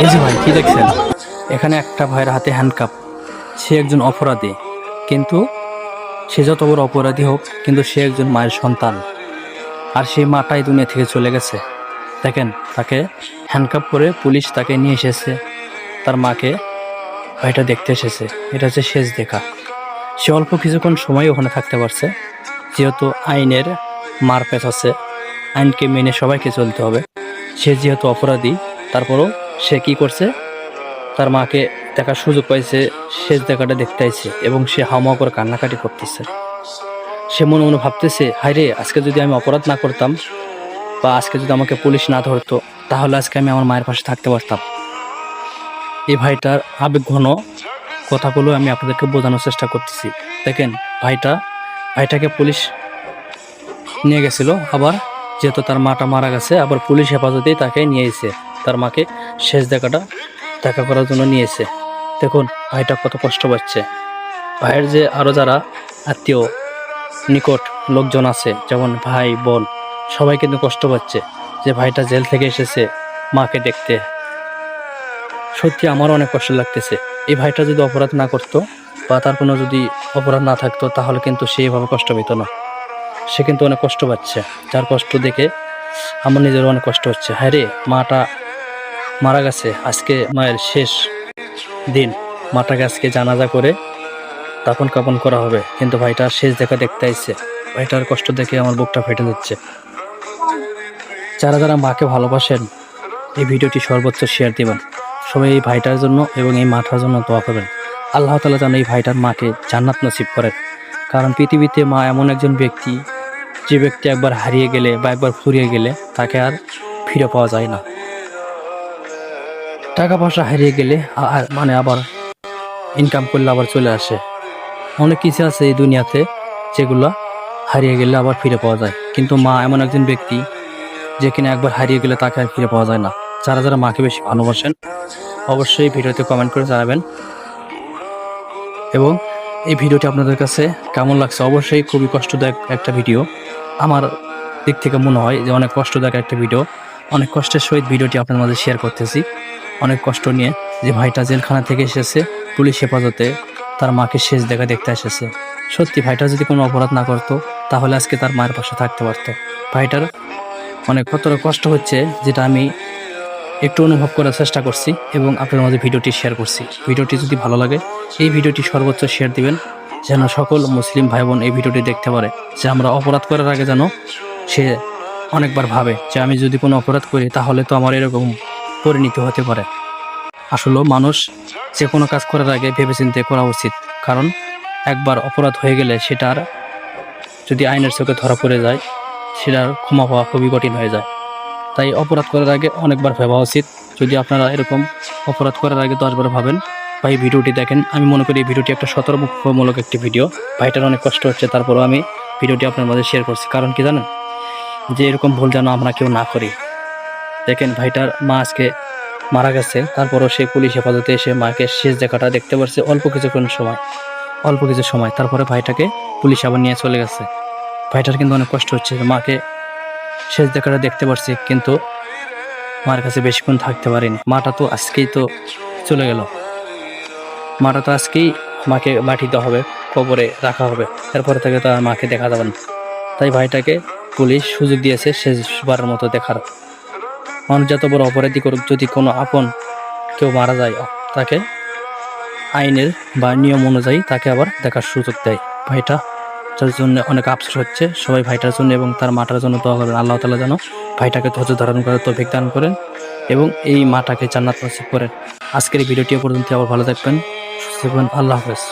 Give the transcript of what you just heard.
এই যে ভাই, কি দেখছেন? এখানে একটা ভাইয়ের হাতে হ্যান্ডকাপ সে একজন অপরাধী। কিন্তু সে যত বড় অপরাধী হোক, কিন্তু সে একজন মায়ের সন্তান। আর সেই মাটাই দুনিয়া থেকে চলে গেছে। দেখেন, তাকে হ্যান্ডকাপ করে পুলিশ তাকে নিয়ে এসেছে। তার মাকে ভাইটা দেখতে এসেছে। এটা হচ্ছে শেষ দেখা। সে অল্প কিছুক্ষণ সময় ওখানে থাকতে পারছে। যেহেতু আইনের মারপেট আছে, আইনকে মেনে সবাইকে চলতে হবে। সে যেহেতু অপরাধী, তারপরও সে কি করছে? তার মাকে দেখার সুযোগ পাইছে, শেষ দেখাটা দেখতে আইছে এবং সে হাওয়া করে কান্নাকাটি করতেছে। সে মনে মনে ভাবতেছে, হায় রে, আজকে যদি আমি অপরাধ না করতাম বা আজকে যদি আমাকে পুলিশ না ধরতো, তাহলে আজকে আমি আমার মায়ের পাশে থাকতে পারতাম। এই ভাইটার আবেগ ঘন কথাগুলো আমি আপনাদেরকে বোঝানোর চেষ্টা করতেছি। দেখেন, ভাইটা, ভাইটাকে পুলিশ নিয়ে গেছিল, আবার যেহেতু তার মাটা মারা গেছে, আবার পুলিশ হেফাজতেই তাকে নিয়ে তার মাকে শেষ দেখাটা দেখা করার জন্য নিয়েছে। দেখুন, ভাইটা কত কষ্ট পাচ্ছে। ভাইয়ের যে আরও যারা আত্মীয় নিকট লোকজন আছে, যেমন ভাই, বোন, সবাই কিন্তু কষ্ট পাচ্ছে যে ভাইটা জেল থেকে এসেছে মাকে দেখতে। সত্যি আমারও অনেক কষ্ট লাগতেছে। এই ভাইটা যদি অপরাধ না করতো বা তার কোনো যদি অপরাধ না থাকতো, তাহলে কিন্তু সে এভাবে কষ্ট পেত না। সে কিন্তু অনেক কষ্ট পাচ্ছে। যার কষ্ট দেখে আমার নিজেরও অনেক কষ্ট হচ্ছে। হ্যাঁ রে, মাটা মারা গেছে। আজকে মায়ের শেষ দিন। মাটাকে আজকে জানাজা করে তাপন কাপন করা হবে। কিন্তু ভাইটা শেষ দেখা দেখতে আইছে। ভাইটার কষ্ট দেখে আমার বুকটা ফেটে যাচ্ছে। যারা যারা মাকে ভালোবাসেন, এই ভিডিওটি সর্বোচ্চ শেয়ার দিবেন। সবাই এই ভাইটার জন্য এবং এই মাটার জন্য দোয়া করবেন। আল্লাহ তালা যেন এই ভাইটার মাকে জান্নাত নসিব করেন। কারণ পৃথিবীতে মা এমন একজন ব্যক্তি, যে ব্যক্তি একবার হারিয়ে গেলে বা একবার ফুরিয়ে গেলে তাকে আর ফিরে পাওয়া যায় না। টাকা পয়সা হারিয়ে গেলে মানে আবার ইনকাম করলে আবার চলে আসে। অনেক কিছু আছে এই দুনিয়াতে যেগুলো হারিয়ে গেলে আবার ফিরে পাওয়া যায়। কিন্তু মা এমন একজন ব্যক্তি যে কিনা একবার হারিয়ে গেলে তাকে আর ফিরে পাওয়া যায় না। যারা যারা মাকে বেশি ভালোবাসেন, অবশ্যই ভিডিওতে কমেন্ট করে জানাবেন। এবং এই ভিডিওটি আপনাদের কাছে কেমন লাগছে? অবশ্যই খুবই কষ্টদায়ক একটা ভিডিও। আমার দিক থেকে মনে হয় যে অনেক কষ্টদায়ক একটা ভিডিও। অনেক কষ্টের সহিত ভিডিওটি আপনার মাঝে শেয়ার করতেছি। অনেক কষ্ট নিয়ে যে ভাইটা জেলখানা থেকে এসেছে, পুলিশ হেফাজতে তার মাকে শেষ দেখা দেখতে এসেছে। সত্যি ভাইটা যদি কোনো অপরাধ না করতো, তাহলে আজকে তার মায়ের পাশে থাকতে পারতো। ভাইটার অনেক কতটা কষ্ট হচ্ছে যেটা আমি একটু অনুভব করার চেষ্টা করছি এবং আপনার মাঝে ভিডিওটি শেয়ার করছি। ভিডিওটি যদি ভালো লাগে, এই ভিডিওটি সর্বোচ্চ শেয়ার দিবেন, যেন সকল মুসলিম ভাই বোন এই ভিডিওটি দেখতে পারে, যে আমরা অপরাধ করার আগে যেন সে অনেকবার ভাবে যে আমি যদি কোনো অপরাধ করি, তাহলে তো আমার এরকম পরিণতি হতে পারে। আসলে মানুষ যে কোনো কাজ করার আগে ভেবেচিন্তে করা উচিত, কারণ একবার অপরাধ হয়ে গেলে সেটার যদি আইনের চোখে ধরা পড়ে যায় সেটার ক্ষমা পাওয়া খুবই কঠিন হয়ে যায়। তাই অপরাধ করার আগে অনেকবার ভাবা উচিত। যদি আপনারা এরকম অপরাধ করার আগে দশবার ভাবেন, ভাই, ভিডিওটি দেখেন। আমি মনে করি এই ভিডিওটি একটা সতর্কমূলক একটি ভিডিও। ভাইটার অনেক কষ্ট হচ্ছে, তারপরও আমি ভিডিওটি আপনার মাঝে শেয়ার করছি। কারণ কি জানেন? যে এরকম ভুল যেন আমরা কেউ না করি। দেখেন ভাইটার মা আজকে মারা গেছে। তারপরও সে পুলিশ হেফাজতে এসে মাকে শেষ দেখাটা দেখতে পারছে অল্প কিছুক্ষণ সময়। অল্প কিছু সময়, তারপরে ভাইটাকে পুলিশ আবার নিয়ে চলে গেছে। ভাইটার কিন্তু অনেক কষ্ট হচ্ছে, মাকে শেষ দেখাটা দেখতে পারছি, কিন্তু মার কাছে বেশিক্ষণ থাকতে পারিনি। মাটা তো আজকেই তো চলে গেল। মাটা তো আজকেই মাকে মাটিতে হবে, কবরে রাখা হবে। এরপরে থেকে তো মাকে দেখা যাবে তাই ভাইটাকে পুলিশ সুযোগ দিয়েছে শেষবারের মতো দেখার। মানুষ যত বড় অপরাধী করুক, যদি কোনো আপন কেউ মারা যায়, তাকে আইনের বা নিয়ম অনুযায়ী তাকে আবার দেখার সুযোগ দেয়। ভাইটা যার জন্য অনেক আফসোস হচ্ছে, সবাই ভাইটার জন্য এবং তার মাটার জন্য দোয়া করেন আল্লাহ তালা যেন ভাইটাকে ধৈর্য ধারণ করে, তৌফিক দান করেন এবং এই মাটাকে জান্নাত করেন। আজকের এই পর্যন্ত আবার ভালো থাকবেন, সুস্থ থাকবেন, আল্লাহ হাফেজ।